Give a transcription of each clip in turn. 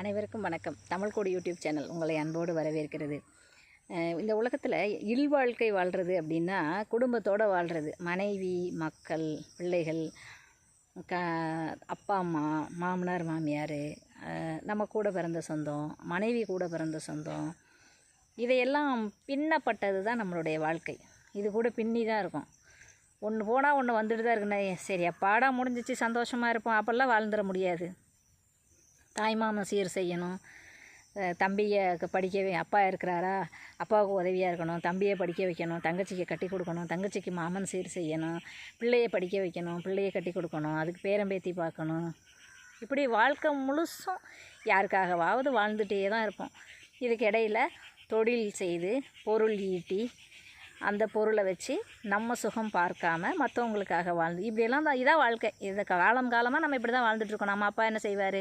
அனைவருக்கும் வணக்கம். தமிழ் கோடி யூடியூப் சேனல் உங்களை அன்போடு வரவேற்கிறது. இந்த உலகத்தில் இல்வாழ்க்கை வாழ்கிறது அப்படின்னா குடும்பத்தோடு வாழ்கிறது மனைவி மக்கள் பிள்ளைகள் க அப்பா அம்மா மாமனார் மாமியார் நம்ம கூட பிறந்த சொந்தம் மனைவி கூட பிறந்த சொந்தம். இதையெல்லாம் பின்னப்பட்டது தான் நம்மளுடைய வாழ்க்கை. இது கூட பின்னி தான் இருக்கும். ஒன்று போனால் ஒன்று வந்துட்டு தான் இருக்குண்ணே சரி அப்பாடா முடிஞ்சிச்சு சந்தோஷமாக இருப்போம். அப்போல்லாம் வாழ்ந்துட முடியாது. தாய்மாமன் சீர் செய்யணும். தம்பியை படிக்க அப்பா இருக்கிறாரா? அப்பாவுக்கு உதவியாக இருக்கணும். தம்பியை படிக்க வைக்கணும். தங்கச்சிக்கு கட்டி கொடுக்கணும். தங்கச்சிக்கு மாமன் சீர் செய்யணும். பிள்ளையை படிக்க வைக்கணும். பிள்ளையை கட்டி கொடுக்கணும். அதுக்கு பேரம்பேத்தி பார்க்கணும். இப்படி வாழ்க்கை முழுசும் யாருக்காகவாவது வாழ்ந்துகிட்டே தான் இருப்போம். இதுக்கு இடையில தொழில் செய்து பொருள் ஈட்டி அந்த பொருளை வச்சு நம்ம சுகம் பார்க்காம மற்றவங்களுக்காக வாழ்ந்து இப்படியெல்லாம் தான் இதான் வாழ்க்கை. இந்த காலம் காலமாக நம்ம இப்படி தான் வாழ்ந்துட்டுருக்கோம் நம்ம அப்பா என்ன செய்வார்?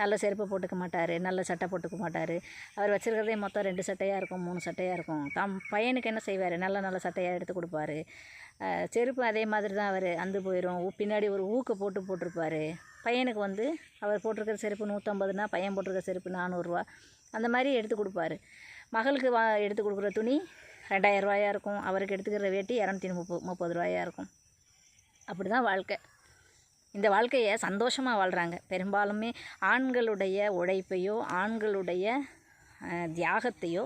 நல்ல செருப்பு போட்டுக்க மாட்டார் நல்ல சட்டை போட்டுக்க மாட்டார். அவர் வச்சுருக்கிறதே மொத்தம் ரெண்டு சட்டையாக இருக்கும் மூணு சட்டையாக இருக்கும். தம் பையனுக்கு என்ன செய்வார்? நல்ல நல்ல சட்டையாக எடுத்து கொடுப்பாரு. செருப்பு அதே மாதிரி தான் அவர் அந்து போயிடும் பின்னாடி ஒரு ஊக்க போட்டு போட்டிருப்பார். பையனுக்கு வந்து அவர் போட்டிருக்கிற செருப்பு நூற்றம்பதுனா பையன் போட்டிருக்கிற செருப்பு நானூறுரூவா அந்த மாதிரி எடுத்து கொடுப்பாரு. மகளுக்கு வா எடுத்து கொடுக்குற துணி ரெண்டாயிரம் ரூபாயாக இருக்கும். அவருக்கு எடுத்துக்கிற வேட்டி இரநூத்தி முப்பது முப்பது ரூபாயாக இருக்கும். அப்படி தான் வாழ்க்கை. இந்த வாழ்க்கையை சந்தோஷமாக வாழ்கிறாங்க பெரும்பாலுமே ஆண்களுடைய உழைப்பையோ ஆண்களுடைய தியாகத்தையோ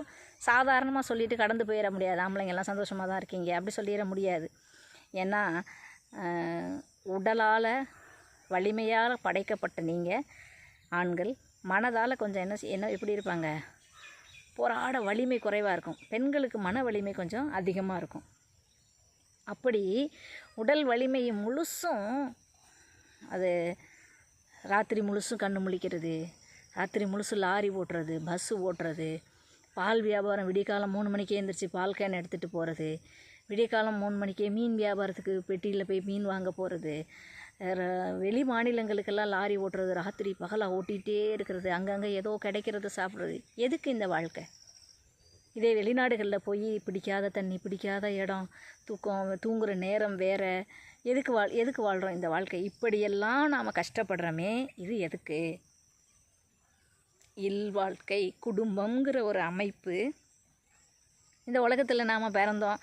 சாதாரணமாக சொல்லிட்டு கடந்து போயிட முடியாது. ஆம்பளைங்கெல்லாம் சந்தோஷமாக தான் இருக்கீங்க. அப்படி சொல்லிட முடியாது. ஏன்னா உடலால் வலிமையால் படைக்கப்பட்ட நீங்கள் ஆண்கள் மனதால் கொஞ்சம் என்ன என்ன எப்படி இருப்பாங்க? போராட வலிமை குறைவாக இருக்கும். பெண்களுக்கு மன வலிமை கொஞ்சம் அதிகமாக இருக்கும். அப்படி உடல் வலிமையை முழுசும் அது ராத்திரி முழுசும் கண்ணு முழிக்கிறது ராத்திரி முழுசும் லாரி ஓட்டுறது பஸ்ஸு ஓட்டுறது பால் வியாபாரம் விடியகாலம் மூணு மணிக்கே எழுந்திரிச்சு பால் கேன் எடுத்துகிட்டு போகிறது விடியகாலம் மூணு மணிக்கே மீன் வியாபாரத்துக்கு பெட்டியில் போய் மீன் வாங்க போகிறது வெளி மாநிலங்களுக்கெல்லாம் லாரி ஓட்டுறது ராத்திரி பகலாக ஓட்டிகிட்டே இருக்கிறது அங்கங்கே ஏதோ கிடைக்கிறத சாப்பிட்றது. எதுக்கு இந்த வாழ்க்கை? இதே வெளிநாடுகளில் போய் பிடிக்காத தண்ணி பிடிக்காத இடம் தூக்கம் தூங்குகிற நேரம் வேறு. எதுக்கு வாழ் எதுக்கு வாழ்கிறோம் இந்த வாழ்க்கை? இப்படியெல்லாம் நாம் கஷ்டப்படுறோமே இது எதுக்கு? இல்வாழ்க்கை குடும்பங்கிற ஒரு அமைப்பு. இந்த உலகத்தில் நாம் பிறந்தோம்.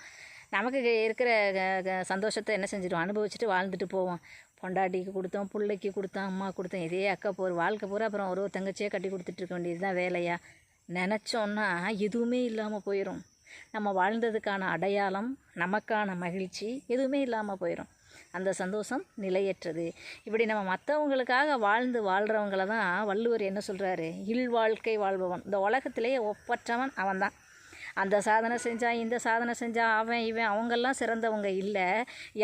நமக்கு இருக்கிற க- க- சந்தோஷத்தை என்ன செஞ்சிடும் அனுபவிச்சுட்டு வாழ்ந்துட்டு போவோம். பொண்டாட்டிக்கு கொடுத்தோம் பிள்ளைக்கு கொடுத்தோம் அம்மா கொடுத்தோம் இதே அக்கா போகிற வாழ்க்கை பூரா அப்புறம் ஒரு ஒரு தங்கச்சியே கட்டி கொடுத்துட்டு இருக்க வேண்டியது தான் வேலையா? நினச்சோன்னா எதுவுமே இல்லாமல் போயிடும் நம்ம வாழ்ந்ததுக்கான அடையாளம் நமக்கான மகிழ்ச்சி எதுவுமே இல்லாமல் போயிடும் அந்த சந்தோஷம் நிலையற்றது. இப்படி நம்ம மற்றவங்களுக்காக வாழ்ந்து வாழ்கிறவங்கள தான் வள்ளுவர் என்ன சொல்கிறாரு இல்வாழ்க்கை வாழ்பவன். இந்த உலகத்திலேயே ஒப்பற்றவன் அவன்தான். அந்த சாதனை செஞ்சான் இந்த சாதனை செஞ்சான் அவன் இவன் அவங்கெல்லாம் சிறந்தவங்க இல்லை.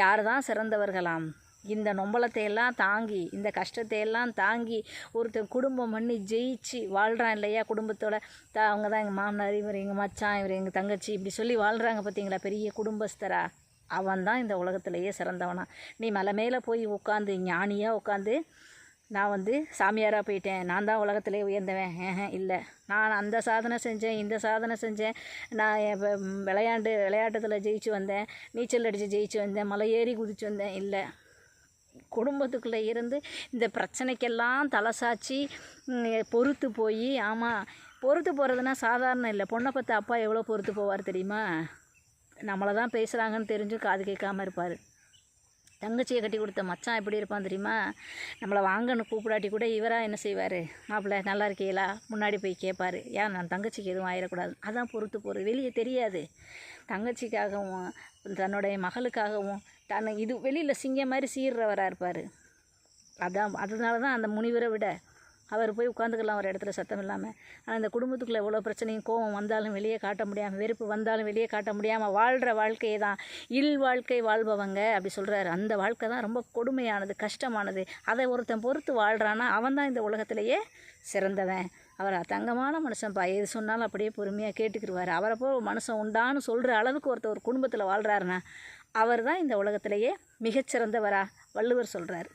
யார் தான் சிறந்தவர்களாம்? இந்த நொம்பலத்தை எல்லாம் தாங்கி இந்த கஷ்டத்தை எல்லாம் தாங்கி ஒருத்தர் குடும்பம் பண்ணி ஜெயிச்சு வாழ்கிறான் இல்லையா குடும்பத்தோட? த அவங்க தான் எங்கள் மாமனார் இவர் எங்கள் மச்சான் இவர் எங்கள் தங்கச்சி இப்படி சொல்லி வாழ்கிறாங்க பார்த்தீங்களா பெரிய குடும்பஸ்தரா. அவன் தான் இந்த உலகத்திலேயே சிறந்தவனா. நீ மலை மேலே போய் உட்காந்து ஞானியாக உட்காந்து நான் வந்து சாமியாராக போயிட்டேன். நான் தான் உலகத்திலே உயர்ந்தவன். இல்லை. நான் அந்த சாதனை செஞ்சேன் இந்த சாதனை செஞ்சேன். நான் விளையாண்டு விளையாட்டத்தில் ஜெயிச்சு வந்தேன். நீச்சல் அடித்து ஜெயிச்சு வந்தேன். மலை ஏறி குதிச்சு வந்தேன். இல்லை. குடும்பத்துக்குள்ளே இருந்து இந்த பிரச்சனைக்கெல்லாம் தலைசாச்சி பொறுத்து போய் ஆமாம் பொறுத்து போகிறதுனா சாதாரணம் இல்லை. பொண்ணை பார்த்து அப்பா எவ்வளோ பொறுத்து போவார் தெரியுமா? நம்மளை தான் பேசுகிறாங்கன்னு தெரிஞ்சும் காது கேட்காம இருப்பார். தங்கச்சியை கட்டி கொடுத்த மச்சான் எப்படி இருப்பான் தெரியுமா? நம்மளை வாங்கன்னு கூப்பிடாட்டி கூட இவராக என்ன செய்வார்? மாப்பிள்ளை நல்லா இருக்கீங்களா? முன்னாடி போய் கேட்பார். ஏன் நான் தங்கச்சிக்கு எதுவும் ஆயிடக்கூடாது. அதான் பொறுத்து போகிறது வெளியே தெரியாது. தங்கச்சிக்காகவும் தன்னுடைய மகளுக்காகவும் தன்னை இது வெளியில் சிங்கம் மாதிரி சீர்றவராக இருப்பார். அதான் அதனால தான் அந்த முனிவரை விட அவர் போய் உட்காந்துக்கலாம் ஒரு இடத்துல சத்தம் இல்லாமல் ஆனால் இந்த குடும்பத்துக்குள்ளே எவ்வளோ பிரச்சனையும் கோவம் வந்தாலும் வெளியே காட்ட முடியாமல் வெறுப்பு வந்தாலும் வெளியே காட்ட முடியாமல் வாழ்கிற வாழ்க்கையை தான் இல் வாழ்க்கை வாழ்பவங்க அப்படி சொல்கிறாரு அந்த வாழ்க்கை தான் ரொம்ப கொடுமையானது கஷ்டமானது. அதை ஒருத்தன் பொறுத்து வாழ்கிறான்னா அவன் தான் இந்த உலகத்திலேயே சிறந்தவன். அவர் தங்கமான மனுஷன்ப்பா எது சொன்னாலும் அப்படியே பொறுமையாக கேட்டுக்கிடுவார் அவரை போ மனுஷன் உண்டான்னு சொல்கிற அளவுக்கு ஒருத்தர் ஒரு குடும்பத்தில் வாழ்கிறாருன்னா அவர் தான் இந்த உலகத்திலேயே மிகச்சிறந்தவரா வள்ளுவர் சொல்கிறார்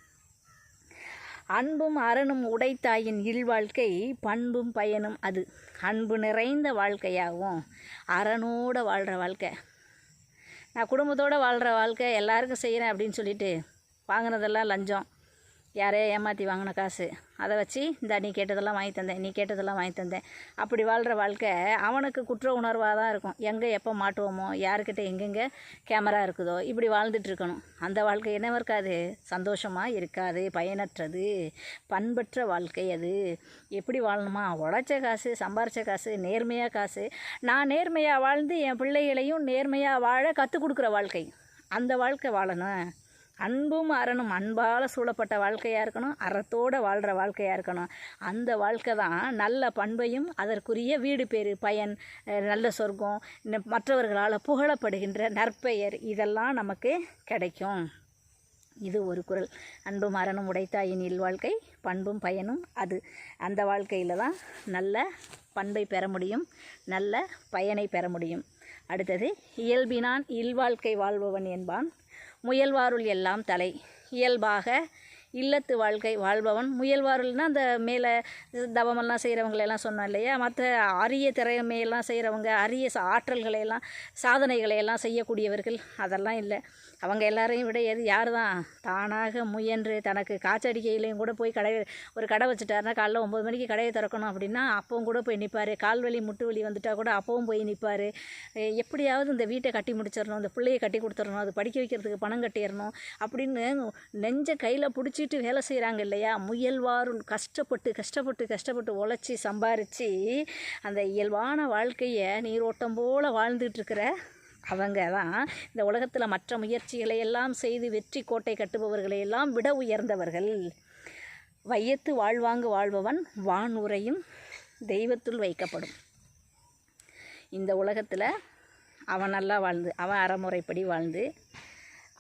அன்பும் அரணும் உடைத்தாயின் இல்வாழ்க்கை பண்பும் பயனும் அது. அன்பு நிறைந்த வாழ்க்கையாகவும் அரணோடு வாழ்கிற வாழ்க்கை. நான் குடும்பத்தோடு வாழ்கிற வாழ்க்கை எல்லாருக்கும் செய்கிறேன் அப்படின்னு சொல்லிட்டு வாங்கினதெல்லாம் லஞ்சம். யாரையோ ஏமாற்றி வாங்கின காசு. அதை வச்சு இந்த நீ கேட்டதெல்லாம் வாங்கி தந்தேன் நீ கேட்டதெல்லாம் வாங்கி தந்தேன். அப்படி வாழ்கிற வாழ்க்கை அவனுக்கு குற்ற உணர்வாக தான் இருக்கும். எங்கே எப்போ மாட்டுவோமோ யாருக்கிட்ட எங்கெங்கே கேமரா இருக்குதோ இப்படி வாழ்ந்துட்டுருக்கணும் அந்த வாழ்க்கை என்ன இருக்காது? சந்தோஷமாக இருக்காது பயனற்றது. பண்பற்ற வாழ்க்கை அது. எப்படி வாழணுமா? உழைச்ச காசு சம்பாரித்த காசு நேர்மையாக காசு. நான் நேர்மையாக வாழ்ந்து என் பிள்ளைகளையும் நேர்மையாக வாழ கற்றுக் கொடுக்குற வாழ்க்கை. அந்த வாழ்க்கை வாழணும். அன்பும் அறனும் அன்பால் சூழப்பட்ட வாழ்க்கையாக இருக்கணும் அறத்தோடு வாழ்கிற வாழ்க்கையாக இருக்கணும். அந்த வாழ்க்கை தான் நல்ல பண்பையும் அதற்குரிய வீடு பேர் பயன் நல்ல சொர்க்கம் மற்றவர்களால் புகழப்படுகின்ற நற்பெயர் இதெல்லாம் நமக்கு கிடைக்கும். இது ஒரு குரல். அன்பும் அறனும் உடைத்தாயின் இல்வாழ்க்கை பண்பும் பயனும் அது. அந்த வாழ்க்கையில் தான் நல்ல பண்பை பெற முடியும் நல்ல பயனை பெற முடியும். அடுத்தது இயல்பினான் இல்வாழ்க்கை வாழ்பவன் என்பான் முயல்வாருள் எல்லாம் தலை. இயல்பாக இல்லத்து வாழ்க்கை வாழ்பவன். முயல்வாருள்னால் அந்த மேலே தவமெல்லாம் செய்கிறவங்களெல்லாம் சொன்னோம் இல்லையா? மற்ற அரிய திறமையெல்லாம் செய்கிறவங்க அரிய ஆற்றல்களையெல்லாம் சாதனைகளையெல்லாம் சாதனைகளை எல்லாம் செய்யக்கூடியவர்கள் அதெல்லாம் இல்லை. அவங்க எல்லாரையும் விட எது யார் தான் தானாக முயன்று தனக்கு காய்ச்சடிக்கையிலையும் கூட போய் கடை ஒரு கடை வச்சுட்டாருன்னா காலைல ஒம்பது மணிக்கு கடையை திறக்கணும் அப்படின்னா அப்பவும் கூட போய் நிற்பார் கால் வலி முட்டு வலி வந்துட்டால் கூட அப்பவும் போய் நிற்பார் எப்படியாவது இந்த வீட்டை கட்டி முடிச்சிடணும் இந்த பிள்ளையை கட்டி கொடுத்துடணும் அது படிக்க வைக்கிறதுக்கு பணம் கட்டிடணும் அப்படின்னு நெஞ்ச கையில் பிடிச்சிட்டு வேலை செய்கிறாங்க இல்லையா? முயல்வாருள் கஷ்டப்பட்டு கஷ்டப்பட்டு கஷ்டப்பட்டு உழைச்சி சம்பாரித்து அந்த இயல்பான வாழ்க்கையை நீரோட்டம் போல் வாழ்ந்துட்டுருக்கிற அவங்க தான் இந்த உலகத்தில் மற்ற முயற்சிகளை எல்லாம் செய்து வெற்றி கோட்டை கட்டுபவர்களை எல்லாம் விட உயர்ந்தவர்கள். வையத்து வாழ்வாங்கு வாழ்பவன் வானுரையும் தெய்வத்துள் வைக்கப்படும். இந்த உலகத்தில் அவன் நல்லா வாழ்ந்து அவன் அறமுறைப்படி வாழ்ந்து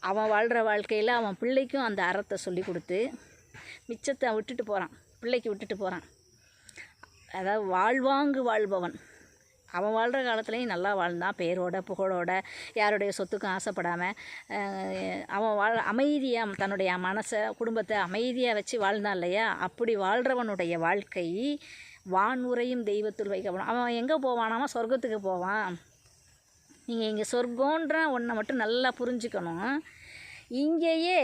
அவன் வாழ்கிற வாழ்க்கையில் அவன் பிள்ளைக்கும் அந்த அறத்தை சொல்லி கொடுத்து மிச்சத்தை விட்டுட்டு போகிறான் பிள்ளைக்கு விட்டுட்டு போகிறான் அதாவது வாழ்வாங்கு வாழ்பவன். அவன் வாழ்கிற காலத்துலேயும் நல்லா வாழ்ந்தான் பேரோட புகழோட யாருடைய சொத்துக்கும் ஆசைப்படாமல் அவன் வாழ் அமைதியாக தன்னுடைய மனசை குடும்பத்தை அமைதியாக வச்சு வாழ்ந்தான் இல்லையா? அப்படி வாழ்கிறவனுடைய வாழ்க்கை வானுரையும் தெய்வத்தில் வைக்கப்படும். அவன் எங்கே போவானாமா சொர்க்கத்துக்கு போவான். நீங்கள் இங்கே சொர்க்கன்ற ஒன்றை மட்டும் நல்லா புரிஞ்சுக்கணும். இங்கேயே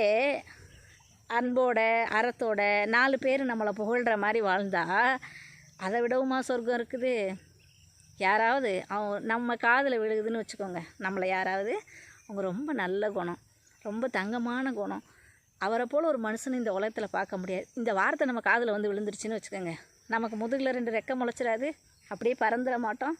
அன்போட அறத்தோட நாலு பேர் நம்மளை புகழ்கிற மாதிரி வாழ்ந்தா அதை விடவுமா சொர்க்கம் இருக்குது? யாராவது அவன் நம்ம காதில் விழுகுதுன்னு வச்சுக்கோங்க. நம்மளை யாராவது அவங்க ரொம்ப நல்ல குணம் ரொம்ப தங்கமான குணம். அவரை போல் ஒரு மனுஷனை இந்த உலகத்தில் பார்க்க முடியாது. இந்த வார்த்தை நம்ம காதில் வந்து விழுந்துருச்சுன்னு வச்சுக்கோங்க. நமக்கு முதுகில் ரெண்டு ரெக்கை முளைச்சிடாது அப்படியே பறந்துட மாட்டோம்.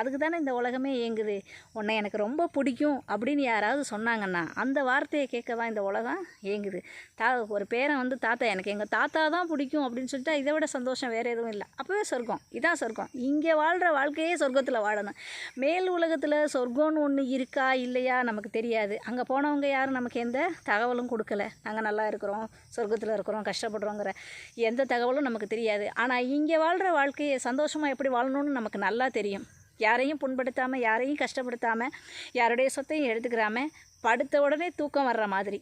அதுக்கு தானே இந்த உலகமே இயங்குது. உன்னை எனக்கு ரொம்ப பிடிக்கும் அப்படின்னு யாராவது சொன்னாங்கன்னா அந்த வார்த்தையை கேட்க தான் இந்த உலகம் இயங்குது. தா ஒரு பேரன் வந்து தாத்தா எனக்கு எங்கள் தாத்தா தான் பிடிக்கும் அப்படின்னு சொல்லிட்டா இதை விட சந்தோஷம் வேறு எதுவும் இல்லை. அப்போவே சொர்க்கம். இதான் சொர்க்கம். இங்கே வாழ்கிற வாழ்க்கையே சொர்க்கத்தில் வாழணும். மேல் உலகத்தில் சொர்க்கம்னு ஒன்று இருக்கா இல்லையா நமக்கு தெரியாது. அங்கே போனவங்க யாரும் நமக்கு எந்த தகவலும் கொடுக்கல. நாங்கள் நல்லா இருக்கிறோம் சொர்க்கத்தில் இருக்கிறோம் கஷ்டப்படுறோங்கிற எந்த தகவலும் நமக்கு தெரியாது. ஆனால் இங்கே வாழ்கிற வாழ்க்கையை சந்தோஷமாக எப்படி வாழணும்னு நமக்கு நல்லா தெரியும். யாரையும் புண்படுத்தாமல் யாரையும் கஷ்டப்படுத்தாமல் யாருடைய சொத்தையும் எடுத்துக்கிறாமல் படுத்த உடனே தூக்கம் வர்ற மாதிரி.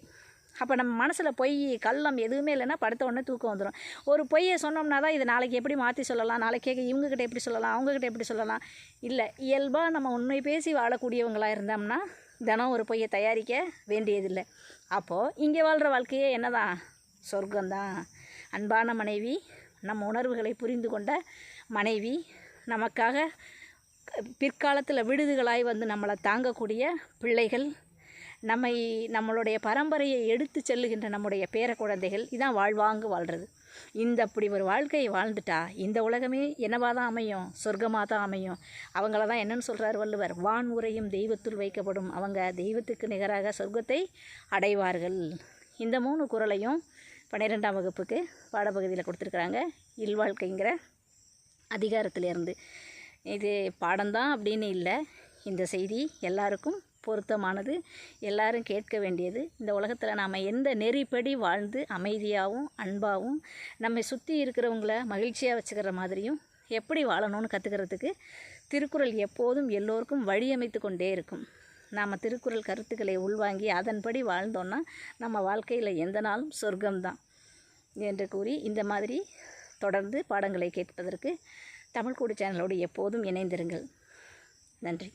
அப்போ நம்ம மனசில் பொய் கள்ளம் எதுவுமே இல்லைன்னா படுத்த உடனே தூக்கம் வந்துடும் ஒரு பொய்யை சொன்னோம்னா தான் இது நாளைக்கு எப்படி மாற்றி சொல்லலாம்? நாளைக்கு கேட்க எப்படி சொல்லலாம்? அவங்கக்கிட்ட எப்படி சொல்லலாம்? இல்லை இயல்பாக நம்ம உண்மை பேசி வாழக்கூடியவங்களாக இருந்தோம்னா தினம் ஒரு பொய்யை தயாரிக்க வேண்டியதில்லை. அப்போது இங்கே வாழ்கிற வாழ்க்கையே என்னதான்? சொர்க்கம்தான். அன்பான மனைவி நம்ம உணர்வுகளை புரிந்து கொண்ட மனைவி நமக்காக பிற்காலத்தில் விடுதுகளாய் வந்து நம்மளை தாங்கக்கூடிய பிள்ளைகள் நம்மை நம்மளுடைய பரம்பரையை எடுத்து செல்லுகின்ற நம்முடைய பேர குழந்தைகள் இதான் வாழ்வாங்கு வாழ்கிறது இந்த அப்படி ஒரு வாழ்க்கையை வாழ்ந்துட்டா இந்த உலகமே என்னவாக தான் அமையும் சொர்க்கமாக தான் அமையும். அவங்கள தான் என்னன்னு சொல்கிறார் வள்ளுவர் வான் உரையும் தெய்வத்துள் வைக்கப்படும். அவங்க தெய்வத்துக்கு நிகராக சொர்க்கத்தை அடைவார்கள். இந்த மூணு குரலையும் பன்னிரெண்டாம் வகுப்புக்கு பாடப்பகுதியில் கொடுத்துருக்குறாங்க இல்வாழ்க்கைங்கிற அதிகாரத்திலேருந்து. இது பாடம்தான் அப்படின்னு இல்லை. இந்த செய்தி எல்லாருக்கும் பொருத்தமானது. எல்லாரும் கேட்க வேண்டியது. இந்த உலகத்தில் நாம் எந்த நெறிப்படி வாழ்ந்து அமைதியாகவும் அன்பாகவும் நம்மை சுற்றி இருக்கிறவங்கள மகிழ்ச்சியாக வச்சுக்கிற மாதிரியும் எப்படி வாழணும்னு கற்றுக்கிறதுக்கு திருக்குறள் எப்போதும் எல்லோருக்கும் வழியமைத்து கொண்டே இருக்கும். நாம் திருக்குறள் கருத்துக்களை உள்வாங்கி அதன்படி வாழ்ந்தோன்னா நம்ம வாழ்க்கையில் எந்த நாளும் சொர்க்கம்தான். என்று கூறி இந்த மாதிரி தொடர்ந்து பாடங்களை கேட்பதற்கு தமிழ் கூடு சேனலோடு எப்போதும் இணைந்திருங்கள். நன்றி.